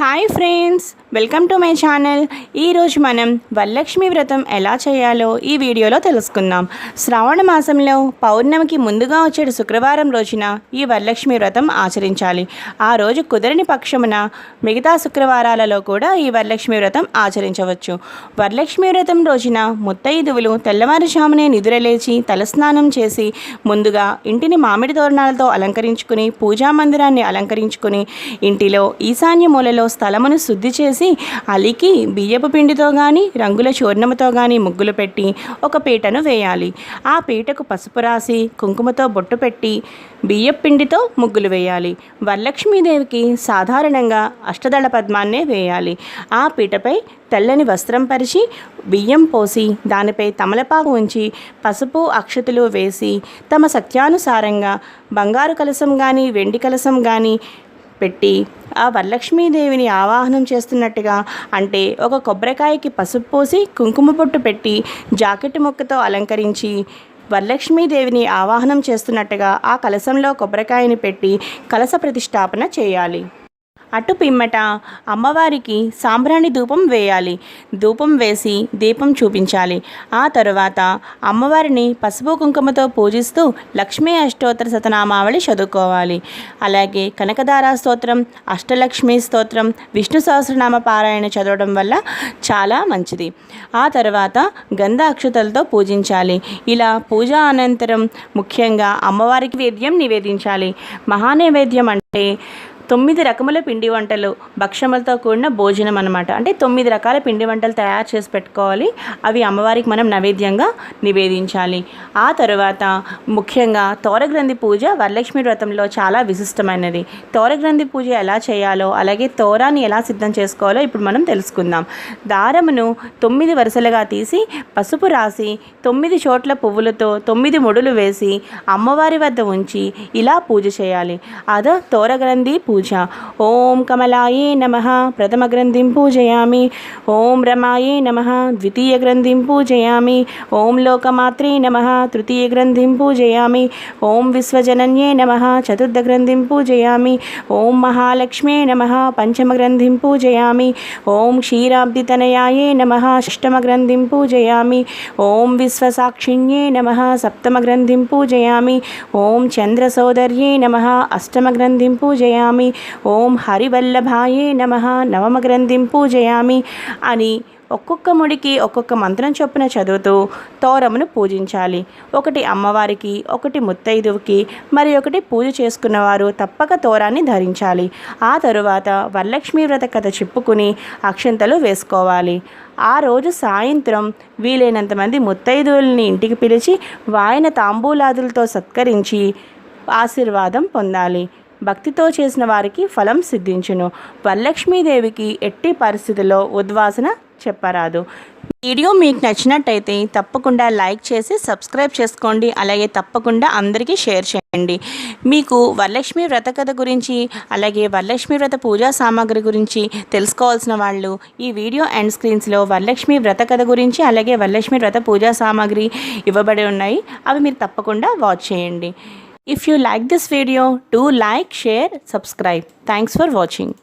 Hi friends welcome to my channel. ఈరోజు మనం వరలక్ష్మి వ్రతం ఎలా చేయాలో ఈ వీడియోలో తెలుసుకుందాం. శ్రావణ మాసంలో పౌర్ణమికి ముందుగా వచ్చే శుక్రవారం రోజున ఈ వరలక్ష్మి వ్రతం ఆచరించాలి. ఆ రోజు కుదరని పక్షమున మిగతా శుక్రవారాలలో కూడా ఈ వరలక్ష్మి వ్రతం ఆచరించవచ్చు. వరలక్ష్మి వ్రతం రోజున ముత్తైదువులు తెల్లవారుజామునే నిద్రలేచి తలస్నానం చేసి ముందుగా ఇంటిని మామిడి తోరణాలతో అలంకరించుకుని పూజా మందిరాన్ని అలంకరించుకుని ఇంటిలో ఈశాన్య మూలలో స్థలమును శుద్ధి చేసి అలికి బియ్యపు పిండితో కానీ రంగుల చూర్ణముతో కానీ ముగ్గులు పెట్టి ఒక పీటను వేయాలి. ఆ పీటకు పసుపు రాసి కుంకుమతో బొట్టు పెట్టి బియ్యపు పిండితో ముగ్గులు వేయాలి. వరలక్ష్మీదేవికి సాధారణంగా అష్టదళ పద్మాన్నే వేయాలి. ఆ పీటపై తెల్లని వస్త్రం పరిచి బియ్యం పోసి దానిపై తమలపాకు ఉంచి పసుపు అక్షతులు వేసి తమ సత్యానుసారంగా బంగారు కలసం కానీ వెండి కలసం కానీ పెట్టి ఆ వరలక్ష్మీదేవిని ఆవాహనం చేస్తున్నట్టుగా అంటే ఒక కొబ్బరికాయకి పసుపు పోసి కుంకుమ పొట్టు పెట్టి జాకెట్ మొక్కతో అలంకరించి వరలక్ష్మీదేవిని ఆవాహనం చేస్తున్నట్టుగా ఆ కలశంలో కొబ్బరికాయని పెట్టి కలశ ప్రతిష్టాపన చేయాలి. అటు పిమ్మట అమ్మవారికి సాంబ్రాణి ధూపం వేయాలి. ధూపం వేసి దీపం చూపించాలి. ఆ తరువాత అమ్మవారిని పసుపు కుంకుమతో పూజిస్తూ లక్ష్మీ అష్టోత్తర శతనామావళి చదువుకోవాలి. అలాగే కనకదార స్తోత్రం అష్టలక్ష్మి స్తోత్రం విష్ణు సహస్రనామ పారాయణ చదవడం వల్ల చాలా మంచిది. ఆ తర్వాత గంధ అక్షతలతో పూజించాలి. ఇలా పూజ అనంతరం ముఖ్యంగా అమ్మవారికి వేద్యం నివేదించాలి. మహానైవేద్యం అంటే తొమ్మిది రకముల పిండి వంటలు భక్షములతో కూడిన భోజనం అనమాట అంటే తొమ్మిది రకాల పిండి వంటలు తయారు చేసి పెట్టుకోవాలి. అవి అమ్మవారికి మనం నైవేద్యంగా నివేదించాలి. ఆ తరువాత ముఖ్యంగా తోరగ్రంథి పూజ వరలక్ష్మి వ్రతంలో చాలా విశిష్టమైనది. తోరగ్రంథి పూజ ఎలా చేయాలో అలాగే తోరాన్ని ఎలా సిద్ధం చేసుకోవాలో ఇప్పుడు మనం తెలుసుకుందాం. దారమును తొమ్మిది వరుసలుగా తీసి పసుపు రాసి తొమ్మిది చోట్ల పువ్వులతో తొమ్మిది ముడులు వేసి అమ్మవారి వద్ద ఉంచి ఇలా పూజ చేయాలి. అదో తోరగ్రంథి పూజ. ఓం కమలాయే నమ ప్రథమ గ్రంథిం పూజయామి ఓం రమాయే నమ ద్వితీయ గ్రంథిం పూజయామి ఓం లోకమాత్రే నమ తృతీయ గ్రంథిం పూజయామి ఓం విశ్వజనన్యే నమ చతుర్థ గ్రంథిం పూజయామి ఓం మహాలక్ష్మే నమ పంచమ గ్రంథిం పూజయామి ఓం క్షీరాబ్దితనయాయే నమ అష్టమ గ్రంథిం పూజయామి ఓం విశ్వసాక్షిణ్యే నమ సప్తమ గ్రంథిం పూజయామి ఓం హరివల్లభాయే నమ నవమ గ్రంథిం పూజయామి అని ఒక్కొక్క ముడికి ఒక్కొక్క మంత్రం చొప్పున చదువుతూ తోరమును పూజించాలి. ఒకటి అమ్మవారికి ఒకటి ముత్తైదువుకి మరి ఒకటి పూజ చేసుకున్నవారు తప్పక తోరాన్ని ధరించాలి. ఆ తరువాత వరలక్ష్మీ వ్రత కథ చెప్పుకుని అక్షంతలు వేసుకోవాలి. ఆ రోజు సాయంత్రం వీలైనంత మంది ముత్తైదువుల్ని ఇంటికి పిలిచి వాయన తాంబూలాదులతో సత్కరించి ఆశీర్వాదం పొందాలి. భక్తితో చేసిన వారికి ఫలం సిద్ధించును. వరలక్ష్మీదేవికి ఎట్టి పరిస్థితుల్లో ఉద్వాసన చెప్పరాదు. వీడియో మీకు నచ్చినట్టయితే తప్పకుండా లైక్ చేసి సబ్స్క్రైబ్ చేసుకోండి. అలాగే తప్పకుండా అందరికీ షేర్ చేయండి. మీకు వరలక్ష్మి వ్రత కథ గురించి అలాగే వరలక్ష్మి వ్రత పూజా సామాగ్రి గురించి తెలుసుకోవాల్సిన వాళ్ళు ఈ వీడియో అండ్ స్క్రీన్స్లో వరలక్ష్మి వ్రత కథ గురించి అలాగే వరలక్ష్మి వ్రత పూజా సామాగ్రి ఇవ్వబడి ఉన్నాయి. అవి మీరు తప్పకుండా వాచ్ చేయండి. If you like this video, do like, share, subscribe. Thanks for watching.